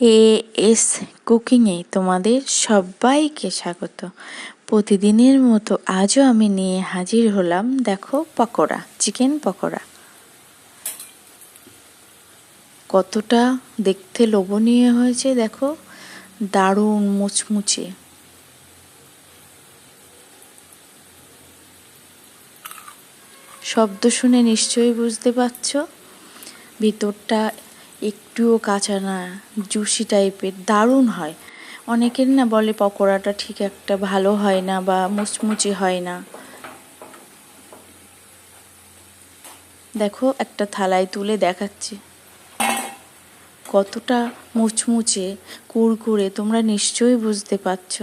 A S কুকিংয়ে তোমাদের সবাইকে স্বাগত। প্রতিদিনের মতো আজও আমি নিয়ে হাজির হলাম, দেখো, পকোড়া, চিকেন পকোড়া। কতটা দেখতে লোভনীয় হয়েছে, দেখো, দারুণ মুচমুচে। শব্দ শুনে নিশ্চয়ই বুঝতে পারছ, ভিতরটা একটুও কাঁচা না, জুসি টাইপের, দারুণ হয়। অনেকের না বলে পকোড়াটা ঠিক একটা ভালো হয় না বা মুচমুচে হয় না। দেখো, একটা থালায় তুলে দেখাচ্ছি। কতটা মুচমুচে কুড়কুড়ে তোমরা নিশ্চয়ই বুঝতে পারছ।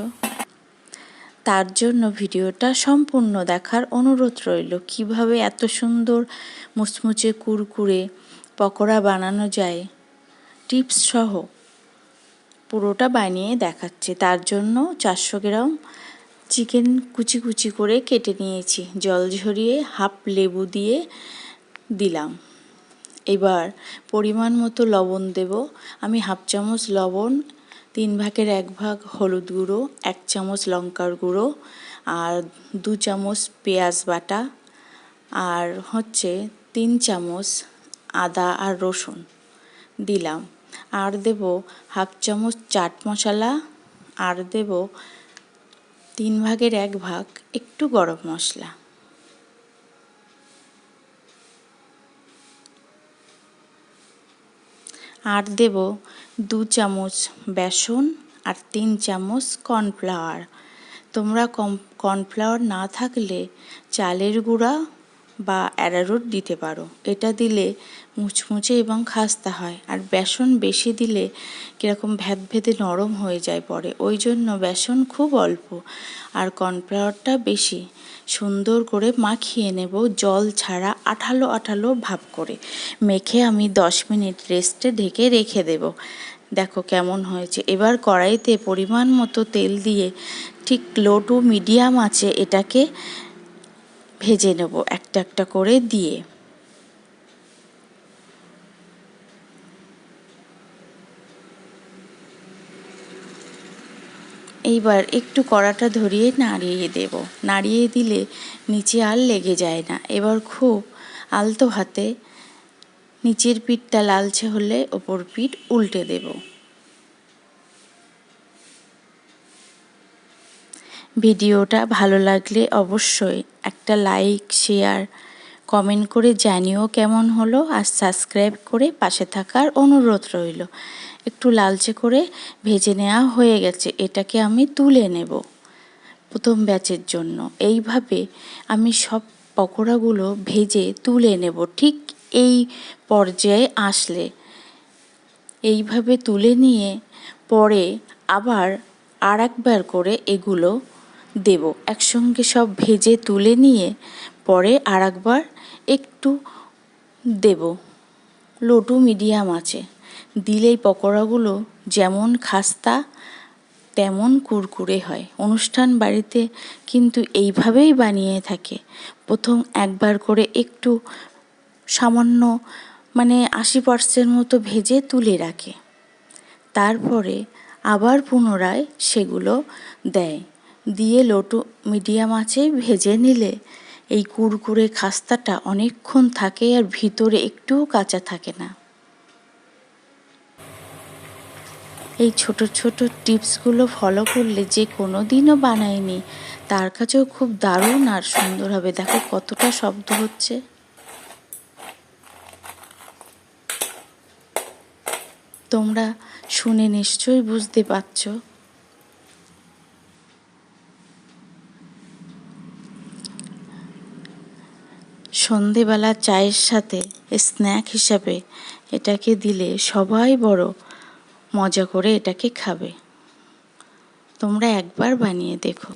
তার জন্য ভিডিওটা সম্পূর্ণ দেখার অনুরোধ রইল, কীভাবে এত সুন্দর মুচমুচে কুড়কুড়ে পকোড়া বানানো যায়। টিপস সহ। পুরোটা বানিয়ে দেখাচ্ছে। তার জন্য চারশো গ্রাম চিকেন কুচি কুচি করে কেটে নিয়েছি। জল ঝরিয়ে হাফ লেবু দিয়ে দিলাম। এবার পরিমাণ মতো লবণ দেব। আমি হাফ চামচ লবণ, তিন ভাগের এক ভাগ হলুদ গুঁড়ো, এক চামচ লঙ্কার গুঁড়ো আর দু চামচ পেঁয়াজ বাটা। আর হচ্ছে তিন চামচ আদা আর রসুন। দিলাম। আর দেব হাফ চামচ চাট মশলা। আর দেব তিন ভাগের এক ভাগ একটু গরম মশলা। আর দেব দু চামচ বেসন আর তিন চামচ কর্নফ্লাওয়ার। তোমরা কর্নফ্লাওয়ার না থাকলে চালের গুঁড়া বা অ্যারারুট দিতে পারো। এটা দিলে মুচমুচে এবং খাস্তা হয়। আর বেসন বেশি দিলে কীরকম ভ্যাদ ভেদে নরম হয়ে যায় পরে। ওই জন্য বেসন খুব অল্প। আর কর্নফ্লাওয়ারটা বেশি। সুন্দর করে মাখিয়ে নেব জল ছাড়া আঠালো আঠালো ভাব করে। মেখে আমি দশ মিনিট রেস্টে ঢেকে রেখে দেব। দেখো কেমন হয়েছে। এবার কড়াইতে পরিমাণ মতো তেল দিয়ে ঠিক লো টু মিডিয়াম আছে এটাকে ভেজে নেব একটা একটা করে দিয়ে। এইবার একটু কড়াটা ধরিয়ে নাড়িয়ে দেব। নাড়িয়ে দিলে নিচে আর লেগে যায় না। এবার খুব আলতো হাতে নিচের পিঠটা লালচে হলে ওপর পিঠ উল্টে দেবো। ভিডিওটা ভালো লাগলে অবশ্যই একটা লাইক, শেয়ার, কমেন্ট করে জানিও কেমন হলো আর সাবস্ক্রাইব করে পাশে থাকার অনুরোধ রইল। একটু লালচে করে ভেজে নেওয়া হয়ে গেছে, এটাকে আমি তুলে নেব প্রথম ব্যাচের জন্য। এইভাবে আমি সব পকোড়াগুলো ভেজে তুলে নেব, ঠিক এই পর্যায়ে আসলে। এইভাবে তুলে নিয়ে পরে আবার আর একবার করে এগুলো দেব। একসঙ্গে সব ভেজে তুলে নিয়ে পরে আর একবার একটু দেব। লোটু মিডিয়াম আছে। দিলেই পকোড়াগুলো যেমন খাস্তা, তেমন কুরকুরে হয়। অনুষ্ঠান বাড়িতে কিন্তু এইভাবেই বানিয়ে থাকে। প্রথম একবার করে একটু সামান্য মানে আশি পার্সেন্ট মতো ভেজে তুলে রাখে। তারপরে আবার পুনরায় সেগুলো দেয়। দিয়ে লোটো মিডিয়াম আঁচে ভেজে নিলে। এই কুরকুরে খাস্তাটা অনেকক্ষণ থাকে আর ভিতরে একটুও কাঁচা থাকে না। এই ছোট ছোট টিপসগুলো ফলো করলে যে কোনো দিনও বানায়নি, তার কাছেও খুব দারুণ আর সুন্দর হবে। দেখো কতটা শব্দ হচ্ছে। তোমরা শুনে নিশ্চয়ই বুঝতে পারছ। সন্ধেবেলা চায়ের সাথে স্ন্যাক হিসাবে এটাকে দিলে সবাই বড় মজা করে এটাকে খাবে। তোমরা একবার বানিয়ে দেখো।